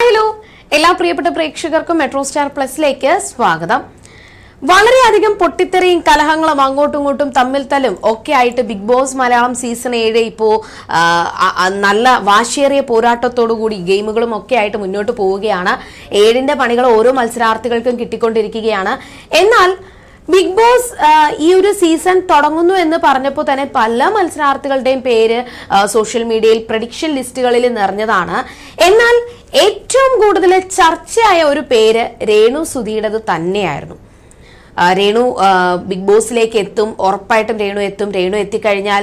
Hello. എല്ലാ പ്രിയപ്പെട്ട പ്രേക്ഷകർക്കും മെട്രോ സ്റ്റാർ പ്ലസിലേക്ക് സ്വാഗതം. വളരെയധികം പൊട്ടിത്തെറിയും കലഹങ്ങളും അങ്ങോട്ടും ഇങ്ങോട്ടും തമ്മിൽ തല്ലും ഒക്കെ ആയിട്ട് ബിഗ് ബോസ് മലയാളം സീസൺ ഏഴ് ഇപ്പോ ആ, ആ, ആ, നല്ല വാശിയേറിയ പോരാട്ടത്തോടു കൂടി ഗെയിമുകളും ഒക്കെ ആയിട്ട് മുന്നോട്ട് പോവുകയാണ്. ഏഴിന്റെ പണികൾ ഓരോ മത്സരാർത്ഥികൾക്കും കിട്ടിക്കൊണ്ടിരിക്കുകയാണ്. എന്നാൽ ബിഗ് ബോസ് ഈ ഒരു സീസൺ തുടങ്ങുന്നു എന്ന് പറഞ്ഞപ്പോൾ തന്നെ പല മത്സരാർത്ഥികളുടെയും പേര് സോഷ്യൽ മീഡിയയിൽ പ്രഡിക്ഷൻ ലിസ്റ്റുകളിൽ നിറഞ്ഞതാണ്. എന്നാൽ ഏറ്റവും കൂടുതൽ ചർച്ചയായ ഒരു പേര് രേണു സുധിയുടേത് തന്നെയായിരുന്നു. രേണു ബിഗ് ബോസിലേക്ക് എത്തും ഉറപ്പായിട്ടും രേണു എത്തും. രേണു എത്തിക്കഴിഞ്ഞാൽ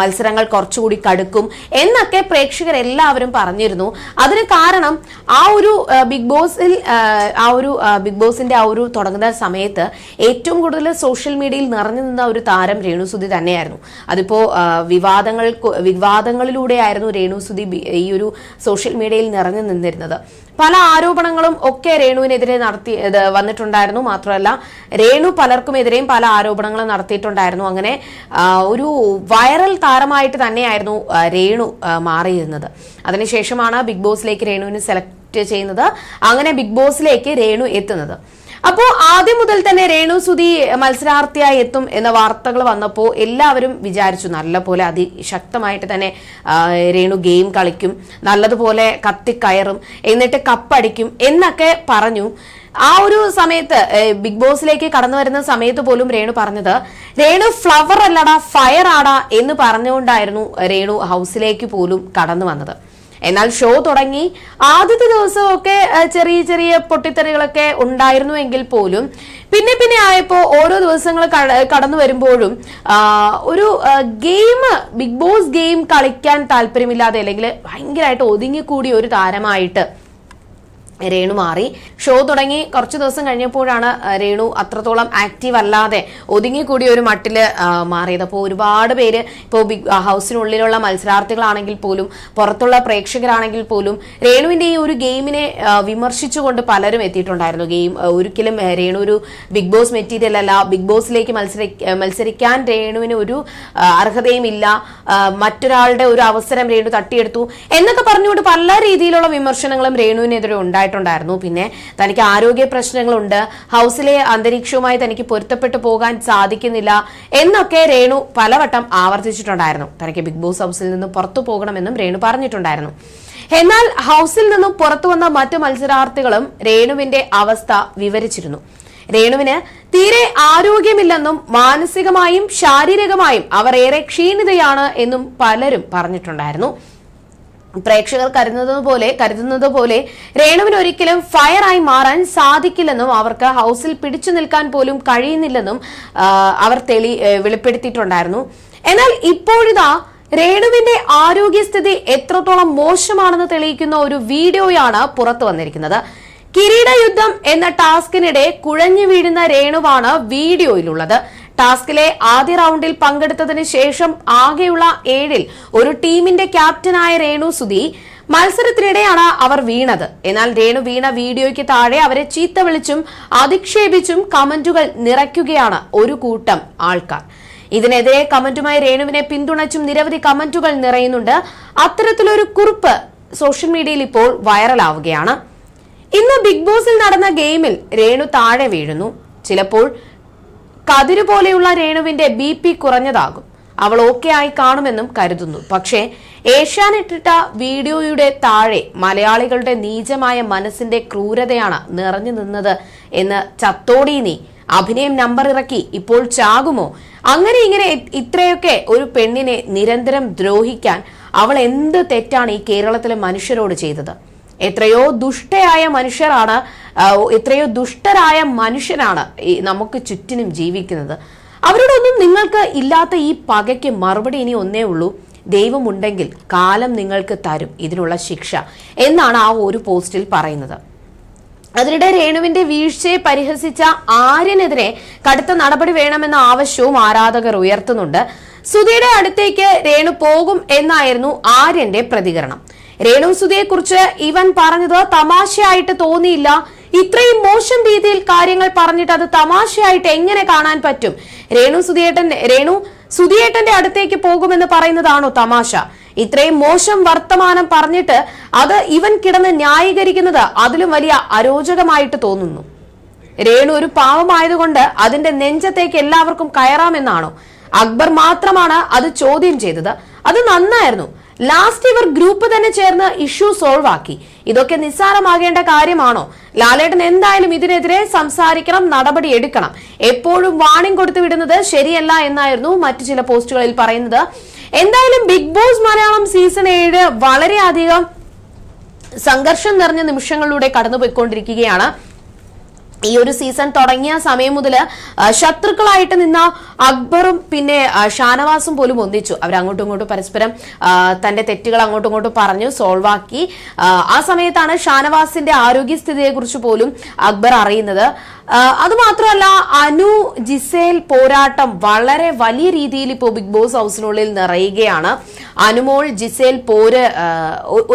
മത്സരങ്ങൾ കുറച്ചുകൂടി കടുക്കും എന്നൊക്കെ പ്രേക്ഷകർ എല്ലാവരും പറഞ്ഞിരുന്നു. അതിന് കാരണം ആ ഒരു ബിഗ് ബോസിൽ ആ, ഒരു ബിഗ് ബോസിന്റെ ആ ഒരു തുടങ്ങുന്ന സമയത്ത് ഏറ്റവും കൂടുതൽ സോഷ്യൽ മീഡിയയിൽ നിറഞ്ഞു നിന്ന ഒരു താരം രേണുസുതി തന്നെയായിരുന്നു. അതിപ്പോ വിവാദങ്ങൾ വിവാദങ്ങൾ വിവാദങ്ങളിലൂടെയായിരുന്നു രേണുസുതി ഈ ഒരു സോഷ്യൽ മീഡിയയിൽ നിറഞ്ഞു നിന്നിരുന്നത്. പല ആരോപണങ്ങളും ഒക്കെ രേണുവിനെതിരെ നടത്തി വന്നിട്ടുണ്ടായിരുന്നു. മാത്രമല്ല രേണു പലർക്കുമെതിരെയും പല ആരോപണങ്ങളും നടത്തിയിട്ടുണ്ടായിരുന്നു. അങ്ങനെ ഒരു വൈറൽ താരമായിട്ട് തന്നെയായിരുന്നു രേണു മാറിയിരുന്നത്. അതിനുശേഷമാണ് ബിഗ് ബോസിലേക്ക് രേണുവിനെ സെലക്ട് ചെയ്യുന്നത്. അങ്ങനെ ബിഗ് ബോസിലേക്ക് രേണു എത്തുന്നത്. അപ്പോ ആദ്യം മുതൽ തന്നെ രേണു സുധി മത്സരാർത്ഥിയായി എത്തും എന്ന വാർത്തകൾ വന്നപ്പോൾ എല്ലാവരും വിചാരിച്ചു നല്ലപോലെ അതിശക്തമായിട്ട് തന്നെ രേണു ഗെയിം കളിക്കും നല്ലതുപോലെ കത്തിക്കയറും എന്നിട്ട് കപ്പടിക്കും എന്നൊക്കെ പറഞ്ഞു. ആ ഒരു സമയത്ത് ബിഗ് ബോസിലേക്ക് കടന്നു വരുന്ന സമയത്ത് പോലും രേണു പറഞ്ഞത് രേണു ഫ്ലവർ അല്ലടാ ഫയർ ആടാ എന്ന് പറഞ്ഞുകൊണ്ടായിരുന്നു രേണു ഹൗസിലേക്ക് പോലും കടന്നു വന്നത്. എന്നാൽ ഷോ തുടങ്ങി. ആദ്യത്തെ ദിവസമൊക്കെ ചെറിയ ചെറിയ പൊട്ടിത്തെറികളൊക്കെ ഉണ്ടായിരുന്നുവെങ്കിൽ പോലും പിന്നെ പിന്നെ ആയപ്പോൾ ഓരോ ദിവസങ്ങൾ കടന്നു വരുമ്പോഴും ഒരു ഗെയിം ബിഗ് ബോസ് ഗെയിം കളിക്കാൻ താല്പര്യമില്ലാതെ അല്ലെങ്കിൽ ഭയങ്കരമായിട്ട് ഒതുങ്ങിക്കൂടിയ ഒരു താരമായിട്ട് രേണു മാറി. ഷോ തുടങ്ങി കുറച്ച് ദിവസം കഴിഞ്ഞപ്പോഴാണ് രേണു അത്രത്തോളം ആക്റ്റീവ് അല്ലാതെ ഒതുങ്ങിക്കൂടിയ ഒരു മട്ടിൽ മാറിയത്. അപ്പോൾ ഒരുപാട് പേര് ഇപ്പോൾ ബിഗ് ഹൗസിനുള്ളിലുള്ള മത്സരാർത്ഥികളാണെങ്കിൽ പോലും പുറത്തുള്ള പ്രേക്ഷകരാണെങ്കിൽ പോലും രേണുവിന്റെ ഈ ഒരു ഗെയിമിനെ വിമർശിച്ചുകൊണ്ട് പലരും എത്തിയിട്ടുണ്ടായിരുന്നു. ഗെയിം ഒരിക്കലും രേണു ഒരു ബിഗ് ബോസ് മെറ്റീരിയൽ അല്ല. ബിഗ് ബോസിലേക്ക് മത്സരി മത്സരിക്കാൻ രേണുവിന് ഒരു അർഹതയും ഇല്ല. മറ്റൊരാളുടെ ഒരു അവസരം രേണു തട്ടിയെടുത്തു. എന്നൊക്കെ പറഞ്ഞുകൊണ്ട് പല രീതിയിലുള്ള വിമർശനങ്ങളും രേണുവിനെതിരെ ഉണ്ടായിട്ടുണ്ടായിരുന്നു. പിന്നെ തനിക്ക് ആരോഗ്യ പ്രശ്നങ്ങളുണ്ട്. ഹൗസിലെ അന്തരീക്ഷവുമായി തനിക്ക് പൊരുത്തപ്പെട്ടു പോകാൻ സാധിക്കുന്നില്ല എന്നൊക്കെ രേണു പലവട്ടം ആവർത്തിച്ചിട്ടുണ്ടായിരുന്നു. തനിക്ക് ബിഗ് ബോസ് ഹൗസിൽ നിന്ന് പുറത്തു പോകണമെന്നും രേണു പറഞ്ഞിട്ടുണ്ടായിരുന്നു. എന്നാൽ ഹൗസിൽ നിന്നും പുറത്തു വന്ന മറ്റു മത്സരാർത്ഥികളും രേണുവിന്റെ അവസ്ഥ വിവരിച്ചിരുന്നു. രേണുവിന് തീരെ ആരോഗ്യമില്ലെന്നും മാനസികമായും ശാരീരികമായും അവർ ഏറെ ക്ഷീണിതയാണ് എന്നും പലരും പറഞ്ഞിട്ടുണ്ടായിരുന്നു. പ്രേക്ഷകർ കരുതുന്നത് പോലെ കരുതുന്നത് പോലെ രേണുവിന് ഒരിക്കലും ഫയറായി മാറാൻ സാധിക്കില്ലെന്നും അവർക്ക് ഹൗസിൽ പിടിച്ചു നിൽക്കാൻ പോലും കഴിയുന്നില്ലെന്നും അവർ തെളി വെളിപ്പെടുത്തിയിട്ടുണ്ടായിരുന്നു. എന്നാൽ ഇപ്പോഴിതാ രേണുവിന്റെ ആരോഗ്യസ്ഥിതി എത്രത്തോളം മോശമാണെന്ന് തെളിയിക്കുന്ന ഒരു വീഡിയോയാണ് പുറത്തു വന്നിരിക്കുന്നത്. കിരീട യുദ്ധം എന്ന ടാസ്കിനിടെ കുഴഞ്ഞു വീഴുന്ന രേണുവാണ് വീഡിയോയിലുള്ളത്. ടാസ്കിലെ ആദ്യ റൌണ്ടിൽ പങ്കെടുത്തതിനു ശേഷം ആകെയുള്ള ഏഴിൽ ഒരു ടീമിന്റെ ക്യാപ്റ്റനായ രേണു സുധി മത്സരത്തിനിടെയാണ് അവർ വീണത്. എന്നാൽ രേണു വീണ വീഡിയോയ്ക്ക് താഴെ അവരെ ചീത്ത വിളിച്ചും അധിക്ഷേപിച്ചും കമന്റുകൾ നിറയ്ക്കുകയാണ് ഒരു കൂട്ടം ആൾക്കാർ. ഇതിനെതിരെ കമന്റുമായി രേണുവിനെ പിന്തുണച്ചും നിരവധി കമന്റുകൾ നിറയുന്നുണ്ട്. അത്തരത്തിലൊരു കുറിപ്പ് സോഷ്യൽ മീഡിയയിൽ ഇപ്പോൾ വൈറലാവുകയാണ്. ഇന്ന് ബിഗ് ബോസിൽ നടന്ന ഗെയിമിൽ രേണു താഴെ വീഴുന്നു. ചിലപ്പോൾ കതിരു പോലെയുള്ള രേണുവിന്റെ ബി പി കുറഞ്ഞതാകും. അവൾ ഓക്കെ ആയി കാണുമെന്നും കരുതുന്നു. പക്ഷേ ഏഷ്യാനെട്ടിട്ട വീഡിയോയുടെ താഴെ മലയാളികളുടെ നീചമായ മനസ്സിന്റെ ക്രൂരതയാണ് നിറഞ്ഞു നിന്നത് എന്ന് ചത്തോടി നീ അഭിനയം നമ്പർ ഇറക്കി ഇപ്പോൾ ചാകുമോ? അങ്ങനെ ഇങ്ങനെ ഇത്രയൊക്കെ ഒരു പെണ്ണിനെ നിരന്തരം ദ്രോഹിക്കാൻ അവൾ എന്ത് തെറ്റാണ് ഈ കേരളത്തിലെ മനുഷ്യരോട് ചെയ്തത്? എത്രയോ ദുഷ്ടയായ മനുഷ്യരാണ് എത്രയോ ദുഷ്ടരായ മനുഷ്യരാണ് നമുക്ക് ചുറ്റിനും ജീവിക്കുന്നത്. അവരോടൊന്നും നിങ്ങൾക്ക് ഇല്ലാത്ത ഈ പകയ്ക്ക് മറുപടി ഇനി ഒന്നേ ഉള്ളൂ. ദൈവമുണ്ടെങ്കിൽ കാലം നിങ്ങൾക്ക് തരും ഇതിനുള്ള ശിക്ഷ എന്നാണ് ആ ഒരു പോസ്റ്റിൽ പറയുന്നത്. അതിനിടെ രേണുവിന്റെ വീഴ്ചയെ പരിഹസിച്ച ആര്യനെതിരെ കടുത്ത നടപടി വേണമെന്ന ആവശ്യവും ആരാധകർ ഉയർത്തുന്നുണ്ട്. സുധിയുടെ അടുത്തേക്ക് രേണു പോകും എന്നായിരുന്നു ആര്യന്റെ പ്രതികരണം. രേണു സുധിയെ കുറിച്ച് ഇവൻ പറഞ്ഞത് തമാശയായിട്ട് തോന്നിയില്ല. ഇത്രയും മോശം രീതിയിൽ കാര്യങ്ങൾ പറഞ്ഞിട്ട് അത് തമാശയായിട്ട് എങ്ങനെ കാണാൻ പറ്റും? രേണു സുധിയേട്ടൻ രേണു സുധിയേട്ടന്റെ അടുത്തേക്ക് പോകുമെന്ന് പറയുന്നതാണോ തമാശ? ഇത്രയും മോശം വർത്തമാനം പറഞ്ഞിട്ട് അത് ഇവൻ കിടന്ന് ന്യായീകരിക്കുന്നത് അതിലും വലിയ അരോചകമായിട്ട് തോന്നുന്നു. രേണു ഒരു പാവമായതുകൊണ്ട് അതിന്റെ നെഞ്ചത്തേക്ക് എല്ലാവർക്കും കയറാമെന്നാണോ? അക്ബർ മാത്രമാണ് അത് ചോദ്യം ചെയ്തത്. അത് നന്നായിരുന്നു. ലാസ്റ്റ് ഇവർ ഗ്രൂപ്പ് തന്നെ ചേർന്ന് ഇഷ്യൂ സോൾവ് ആക്കി. ഇതൊക്കെ നിസ്സാരമാകേണ്ട കാര്യമാണോ? ലാലേട്ടൻ എന്തായാലും ഇതിനെതിരെ സംസാരിക്കണം നടപടി എടുക്കണം. എപ്പോഴും വാണിംഗ് കൊടുത്തു വിടുന്നത് ശരിയല്ല എന്നായിരുന്നു മറ്റു ചില പോസ്റ്റുകളിൽ പറയുന്നത്. എന്തായാലും ബിഗ് ബോസ് മലയാളം സീസൺ ഏഴ് വളരെയധികം സംഘർഷം നിറഞ്ഞ നിമിഷങ്ങളിലൂടെ കടന്നുപോയിക്കൊണ്ടിരിക്കുകയാണ്. ഈ ഒരു സീസൺ തുടങ്ങിയ സമയം മുതൽ ശത്രുക്കളായിട്ട് നിന്ന അക്ബറും പിന്നെ ഷാനവാസും പോലും ഒന്നിച്ചു. അവർ അങ്ങോട്ടും ഇങ്ങോട്ടും പരസ്പരം തന്റെ തെറ്റുകൾ അങ്ങോട്ടും ഇങ്ങോട്ടും പറഞ്ഞു സോൾവ് ആക്കി. ആ, സമയത്താണ് ഷാനവാസിന്റെ ആരോഗ്യസ്ഥിതിയെക്കുറിച്ച് പോലും അക്ബർ അറിയുന്നത്. അതുമാത്രമല്ല അനു ജിസേൽ പോരാട്ടം വളരെ വലിയ രീതിയിൽ ഇപ്പോൾ ബിഗ് ബോസ് ഹൗസിനുള്ളിൽ നിറയുകയാണ്. അനുമോൾ ജിസേൽ പോര്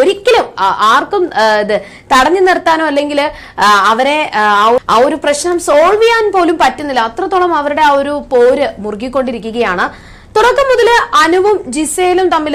ഒരിക്കലും ആർക്കും ഇത് തടഞ്ഞു നിർത്താനോ അല്ലെങ്കിൽ അവരെ ആ, ഒരു പ്രശ്നം സോൾവ് ചെയ്യാൻ പോലും പറ്റുന്നില്ല. അത്രത്തോളം അവരുടെ ആ ഒരു പോര് മുറുകിക്കൊണ്ടിരിക്കുകയാണ്. തുടക്കം മുതൽ അനുവും ജിസേലും തമ്മിൽ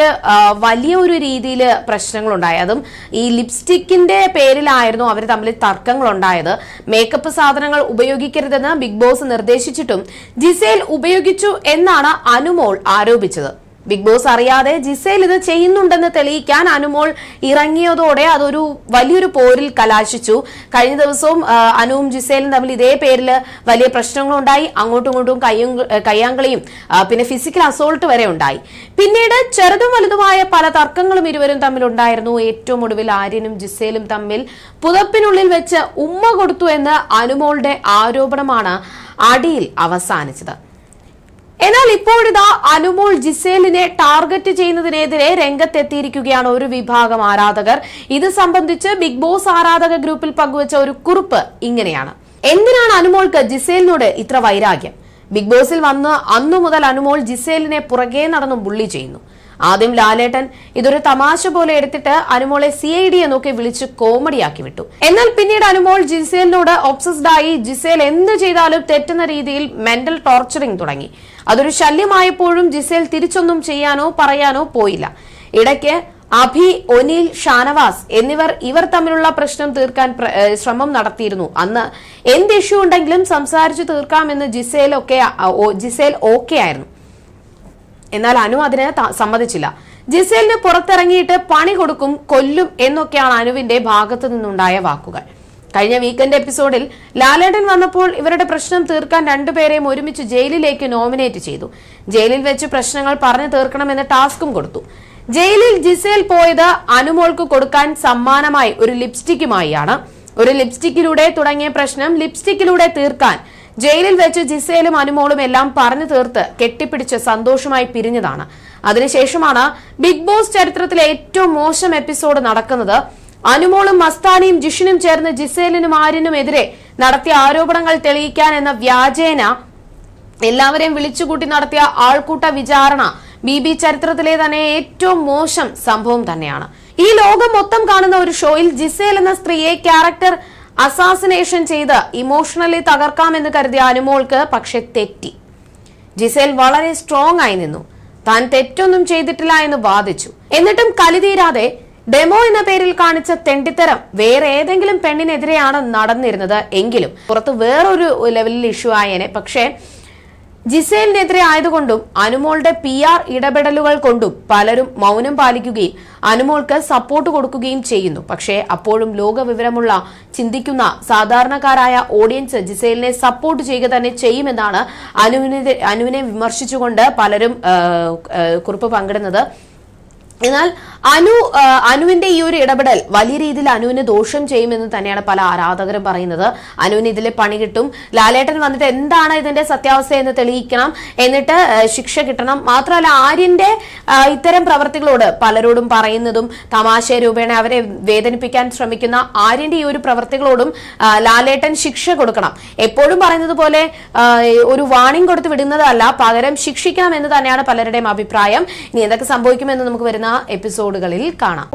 വലിയ ഒരു രീതിയിൽ പ്രശ്നങ്ങൾ ഉണ്ടായതും ഈ ലിപ്സ്റ്റിക്കിന്റെ പേരിലായിരുന്നു അവർ തമ്മിൽ തർക്കങ്ങൾ ഉണ്ടായത് മേക്കപ്പ് സാധനങ്ങൾ ഉപയോഗിക്കരുതെന്ന് ബിഗ് ബോസ് നിർദ്ദേശിച്ചിട്ടും ജിസേൽ ഉപയോഗിച്ചു എന്നാണ് അനുമോൾ ആരോപിച്ചത്. ബിഗ് ബോസ് അറിയാതെ ജിസേൽ ഇത് ചെയ്യുന്നുണ്ടെന്ന് തെളിയിക്കാൻ അനുമോൾ ഇറങ്ങിയതോടെ അതൊരു വലിയൊരു പോരിൽ കലാശിച്ചു. കഴിഞ്ഞ ദിവസവും അനുവും ജിസേലും തമ്മിൽ ഇതേ പേരിൽ വലിയ പ്രശ്നങ്ങളുണ്ടായി. അങ്ങോട്ടും ഇങ്ങോട്ടും കയ്യും കയ്യാങ്കളിയും പിന്നെ ഫിസിക്കൽ അസോൾട്ട് വരെ ഉണ്ടായി. പിന്നീട് ചെറുതും വലുതുമായ പല തർക്കങ്ങളും ഇരുവരും തമ്മിലുണ്ടായിരുന്നു. ഏറ്റവും ഒടുവിൽ ആര്യനും ജിസേലും തമ്മിൽ പുതപ്പിനുള്ളിൽ വെച്ച് ഉമ്മ കൊടുത്തു എന്ന് അനുമോളുടെ ആരോപണമാണ് അടിയിൽ അവസാനിച്ചത്. എന്നാൽ ഇപ്പോഴിതാ അനുമോൾ ജിസേലിനെ ടാർഗറ്റ് ചെയ്യുന്നതിനെതിരെ രംഗത്തെത്തിയിരിക്കുകയാണ് ഒരു വിഭാഗം ആരാധകർ. ഇത് സംബന്ധിച്ച് ബിഗ് ബോസ് ആരാധക ഗ്രൂപ്പിൽ പങ്കുവച്ച ഒരു കുറിപ്പ് ഇങ്ങനെയാണ്. എന്തിനാണ് അനുമോൾക്ക് ജിസേലിനോട് ഇത്ര വൈരാഗ്യം? ബിഗ് ബോസിൽ വന്ന് അന്നു മുതൽ അനുമോൾ ജിസേലിനെ പുറകെ നടന്നും ബുള്ളി ചെയ്യുന്നു. ആദ്യം ലാലേട്ടൻ ഇതൊരു തമാശ പോലെ എടുത്തിട്ട് അനുമോളെ സി ഐ ഡി എന്നൊക്കെ വിളിച്ച് കോമഡിയാക്കി വിട്ടു. എന്നാൽ പിന്നീട് അനുമോൾ ജിസേലിനോട് ഒബ്സസ്ഡ് ആയി ജിസേൽ എന്ത് ചെയ്താലും തെറ്റുന്ന രീതിയിൽ മെന്റൽ ടോർച്ചറിംഗ് തുടങ്ങി. അതൊരു ശല്യമായപ്പോഴും ജിസേൽ തിരിച്ചൊന്നും ചെയ്യാനോ പറയാനോ പോയില്ല. ഇടയ്ക്ക് അഭി ഒനീൽ ഷാനവാസ് എന്നിവർ ഇവർ തമ്മിലുള്ള പ്രശ്നം തീർക്കാൻ ശ്രമം നടത്തിയിരുന്നു. അന്ന് എന്ത് ഇഷ്യൂ ഉണ്ടെങ്കിലും സംസാരിച്ചു തീർക്കാമെന്ന് ജിസേൽ ഒക്കെ ജിസേൽ ഓക്കെ ആയിരുന്നു. എന്നാൽ അനു അതിന് സമ്മതിച്ചില്ല. ജിസേലിന് പുറത്തിറങ്ങിയിട്ട് പണി കൊടുക്കും കൊല്ലും എന്നൊക്കെയാണ് അനുവിന്റെ ഭാഗത്തു നിന്നുണ്ടായ വാക്കുകൾ. കഴിഞ്ഞ വീക്കെൻഡ് എപ്പിസോഡിൽ ലാലേട്ടൻ വന്നപ്പോൾ ഇവരുടെ പ്രശ്നം തീർക്കാൻ രണ്ടുപേരെയും ഒരുമിച്ച് ജയിലിലേക്ക് നോമിനേറ്റ് ചെയ്തു. ജയിലിൽ വെച്ച് പ്രശ്നങ്ങൾ പറഞ്ഞു തീർക്കണമെന്ന് ടാസ്കും കൊടുത്തു. ജയിലിൽ ജിസേൽ പോയത് അനുമോൾക്ക് കൊടുക്കാൻ സമ്മാനമായി ഒരു ലിപ്സ്റ്റിക്കുമായാണ് ഒരു ലിപ്സ്റ്റിക്കിലൂടെ തുടങ്ങിയ പ്രശ്നം ലിപ്സ്റ്റിക്കിലൂടെ തീർക്കാൻ ജയിലിൽ വെച്ച് ജിസേലും അനുമോളും എല്ലാം പറഞ്ഞു തീർത്ത് കെട്ടിപ്പിടിച്ച് സന്തോഷമായി പിരിഞ്ഞതാണ്. അതിനുശേഷമാണ് ബിഗ് ബോസ് ചരിത്രത്തിലെ ഏറ്റവും മോശം എപ്പിസോഡ് നടക്കുന്നത്. അനുമോളും മസ്താനിയും ജിഷിനും ചേർന്ന് ജിസേലിനും ആര്യനും എതിരെ നടത്തിയ ആരോപണങ്ങൾ തെളിയിക്കാൻ എന്ന വ്യാജേന എല്ലാവരെയും വിളിച്ചുകൂട്ടി നടത്തിയ ആൾക്കൂട്ട വിചാരണ ബി ബി ചരിത്രത്തിലെ തന്നെ ഏറ്റവും മോശം സംഭവം തന്നെയാണ്. ഈ ലോകം മൊത്തം കാണുന്ന ഒരു ഷോയിൽ ജിസേൽ എന്ന സ്ത്രീയെ ക്യാരക്ടർ അസാസിനേഷൻ ചെയ്ത് ഇമോഷണലി തകർക്കാമെന്ന് കരുതിയ അനുമോൾക്ക് പക്ഷെ തെറ്റി. ജിസേൽ വളരെ സ്ട്രോങ് ആയി നിന്നു. താൻ തെറ്റൊന്നും ചെയ്തിട്ടില്ല എന്ന് വാദിച്ചു. എന്നിട്ടും കലിതീരാതെ ഡെമോ എന്ന പേരിൽ കാണിച്ച തെണ്ടിത്തരം വേറെ ഏതെങ്കിലും പെണ്ണിനെതിരെയാണ് നടന്നിരുന്നത് എങ്കിലും പുറത്ത് വേറൊരു ലെവലിൽ ഇഷ്യൂ ആയേനെ. പക്ഷേ ജിസേലിനെതിരെ ആയതുകൊണ്ടും അനുമോളുടെ പി ആർ ഇടപെടലുകൾ കൊണ്ടും പലരും മൗനം പാലിക്കുകയും അനുമോൾക്ക് സപ്പോർട്ട് കൊടുക്കുകയും ചെയ്യുന്നു. പക്ഷേ അപ്പോഴും ലോകവിവരമുള്ള ചിന്തിക്കുന്ന സാധാരണക്കാരായ ഓഡിയൻസ് ജിസേലിനെ സപ്പോർട്ട് ചെയ്യുക തന്നെ ചെയ്യുമെന്നാണ് അനുവിനെ അനുവിനെ വിമർശിച്ചുകൊണ്ട് പലരും കുറിപ്പ് പങ്കിടുന്നത്. എന്നാൽ അനു അനുവിന്റെ ഈ ഒരു ഇടപെടൽ വലിയ രീതിയിൽ അനുവിന് ദോഷം ചെയ്യുമെന്ന് തന്നെയാണ് പല ആരാധകരും പറയുന്നത്. അനുവിന് ഇതിൽ പണി കിട്ടും. ലാലേട്ടൻ വന്നിട്ട് എന്താണ് ഇതിന്റെ സത്യാവസ്ഥ എന്ന് തെളിയിക്കണം. എന്നിട്ട് ശിക്ഷ കിട്ടണം. മാത്രമല്ല ആര്യന്റെ ഇത്തരം പ്രവർത്തികളോട് പലരോടും പറയുന്നതും തമാശ രൂപേണ അവരെ വേദനിപ്പിക്കാൻ ശ്രമിക്കുന്ന ആര്യന്റെ ഈ ഒരു പ്രവർത്തികളോടും ലാലേട്ടൻ ശിക്ഷ കൊടുക്കണം. എപ്പോഴും പറയുന്നത് പോലെ ഒരു വാണിംഗ് കൊടുത്ത് വിടുന്നതല്ല പകരം ശിക്ഷിക്കണം എന്ന് തന്നെയാണ് പലരുടെയും അഭിപ്രായം. ഇനി എന്തൊക്കെ സംഭവിക്കുമെന്ന് നമുക്ക് വരുന്ന എപ്പിസോഡുകളിൽ കാണാം.